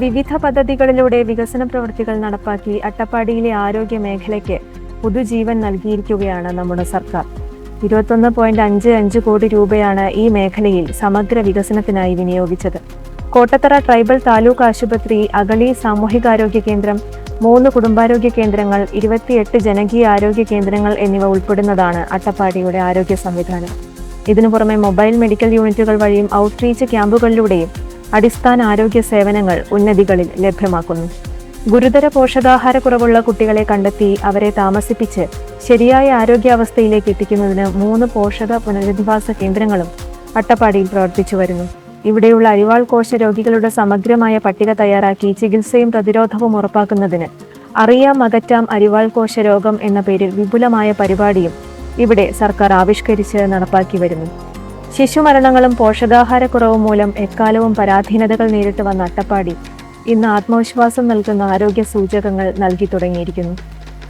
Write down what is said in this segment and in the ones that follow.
വിവിധ പദ്ധതികളിലൂടെ വികസന പ്രവൃത്തികൾ നടപ്പാക്കി അട്ടപ്പാടിയിലെ ആരോഗ്യ മേഖലയ്ക്ക് പുതുജീവൻ നൽകിയിരിക്കുകയാണ് നമ്മുടെ സർക്കാർ. ഇരുപത്തൊന്ന് പോയിന്റ് അഞ്ച് അഞ്ച് കോടി രൂപയാണ് ഈ മേഖലയിൽ സമഗ്ര വികസനത്തിനായി വിനിയോഗിച്ചത്. കോട്ടത്തറ ട്രൈബൽ താലൂക്ക് ആശുപത്രി അഗളി സാമൂഹികാരോഗ്യ കേന്ദ്രം മൂന്ന് കുടുംബാരോഗ്യ കേന്ദ്രങ്ങൾ ഇരുപത്തിയെട്ട് ജനകീയ ആരോഗ്യ കേന്ദ്രങ്ങൾ എന്നിവ ഉൾപ്പെടുന്നതാണ് അട്ടപ്പാടിയുടെ ആരോഗ്യ സംവിധാനം. ഇതിനു പുറമെ മൊബൈൽ മെഡിക്കൽ യൂണിറ്റുകൾ വഴിയും ഔട്ട്റീച്ച് ക്യാമ്പുകളിലൂടെയും അടിസ്ഥാന ആരോഗ്യ സേവനങ്ങൾ ഉന്നതികളിൽ ലഭ്യമാക്കുന്നു. ഗുരുതര പോഷകാഹാരക്കുറവുള്ള കുട്ടികളെ കണ്ടെത്തി അവരെ താമസിപ്പിച്ച് ശരിയായ ആരോഗ്യാവസ്ഥയിലേക്ക് എത്തിക്കുന്നതിന് മൂന്ന് പോഷക പുനരധിവാസ കേന്ദ്രങ്ങളും അട്ടപ്പാടിയിൽ പ്രവർത്തിച്ചു വരുന്നു. ഇവിടെയുള്ള അരിവാൾ കോശ രോഗികളുടെ സമഗ്രമായ പട്ടിക തയ്യാറാക്കി ചികിത്സയും പ്രതിരോധവും ഉറപ്പാക്കുന്നതിന് അറിയാം അകറ്റാം അരിവാൾ കോശ രോഗം എന്ന പേരിൽ വിപുലമായ പരിപാടിയും ഇവിടെ സർക്കാർ ആവിഷ്കരിച്ച് നടപ്പാക്കി വരുന്നു. ശിശുമരണങ്ങളും പോഷകാഹാരക്കുറവും മൂലം എക്കാലവും പരാധീനതകൾ നേരിട്ട് വന്ന അട്ടപ്പാടി ഇന്ന് ആത്മവിശ്വാസം നൽകുന്ന ആരോഗ്യ സൂചകങ്ങൾ നൽകി തുടങ്ങിയിരിക്കുന്നു.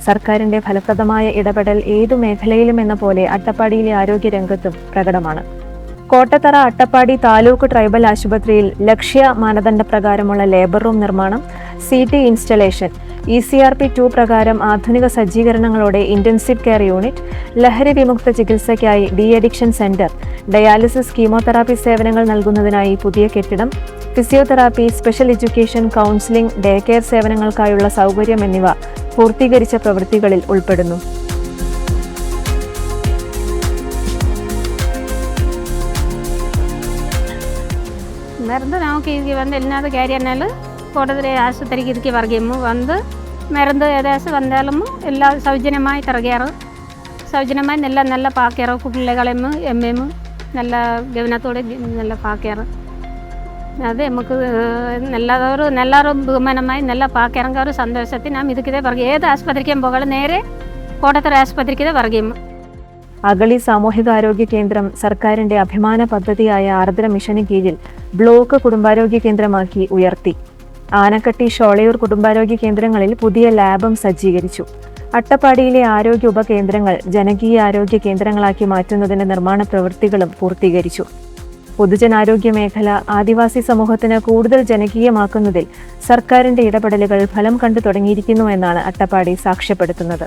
സർക്കാരിന്റെ ഫലപ്രദമായ ഇടപെടൽ ഏതു മേഖലയിലും എന്ന പോലെ അട്ടപ്പാടിയിലെ ആരോഗ്യ രംഗത്തും പ്രകടമാണ്. കോട്ടത്തറ അട്ടപ്പാടി താലൂക്ക് ട്രൈബൽ ആശുപത്രിയിൽ ലക്ഷ്യ മാനദണ്ഡ പ്രകാരമുള്ള ലേബർ റൂം നിർമ്മാണം C T installation E C R P two പ്രകാരം ആധുനിക സജ്ജീകരണങ്ങളോടെ ഇന്റൻസീവ് കെയർ യൂണിറ്റ് ലഹരി വിമുക്ത ചികിത്സയ്ക്കായി de addiction centre dialysis chemotherapy സേവനങ്ങൾ നൽകുന്നതിനായി പുതിയ കെട്ടിടം physiotherapy special education counselling day care സേവനങ്ങൾക്കായുള്ള സൗകര്യം എന്നിവ പൂർത്തീകരിച്ച പ്രവൃത്തികളിൽ ഉൾപ്പെടുന്നു மருந்து நமக்கு இது வந்து என்னது கேரியனாலும் கூடதுல ஆஸ்பத்திரிக்கு இதுக்கு வரைக்கும் வந்து മരുന്ന് ഏകദേശം വന്നാലും എല്ലാം സൗജന്യമായി തറകാറ് സൗജന്യമായി നല്ല നല്ല പാക്കാറ് പിള്ളകളെയും എമ്മയും നല്ല ഗവനത്തോടെ നല്ല പാക്കേറ്. അത് നമുക്ക് നല്ല ഒരു നല്ലൊരു ബഹുമാനമായി നല്ല പാക്കാറങ്ക ഒരു സന്തോഷത്തിൽ നാം ഇതുക്കിതേ പറയും. ഏത് ആസ്പത്രിക്കും പോകാനും നേരെ കോട്ടത്തറ ആസ്പത്രിക്കിതേ പറയും. അഗളി സാമൂഹികാരോഗ്യ കേന്ദ്രം സർക്കാരിന്റെ അഭിമാന പദ്ധതിയായ ആർദ്ര മിഷന് കീഴിൽ ബ്ലോക്ക് കുടുംബാരോഗ്യ കേന്ദ്രമാക്കി ഉയർത്തി. ആനക്കട്ടി ഷോളയൂർ കുടുംബാരോഗ്യ കേന്ദ്രങ്ങളിൽ പുതിയ ലാബും സജ്ജീകരിച്ചു. അട്ടപ്പാടിയിലെ ആരോഗ്യ ഉപകേന്ദ്രങ്ങൾ ജനകീയ ആരോഗ്യ കേന്ദ്രങ്ങളാക്കി മാറ്റുന്നതിന്റെ നിർമ്മാണ പ്രവൃത്തികളും പൂർത്തീകരിച്ചു. പൊതുജനാരോഗ്യ മേഖല ആദിവാസി സമൂഹത്തിന് കൂടുതൽ ജനകീയമാക്കുന്നതിൽ സർക്കാരിന്റെ ഇടപെടലുകൾ ഫലം കണ്ടു തുടങ്ങിയിരിക്കുന്നു എന്നാണ് അട്ടപ്പാടി സാക്ഷ്യപ്പെടുത്തുന്നത്.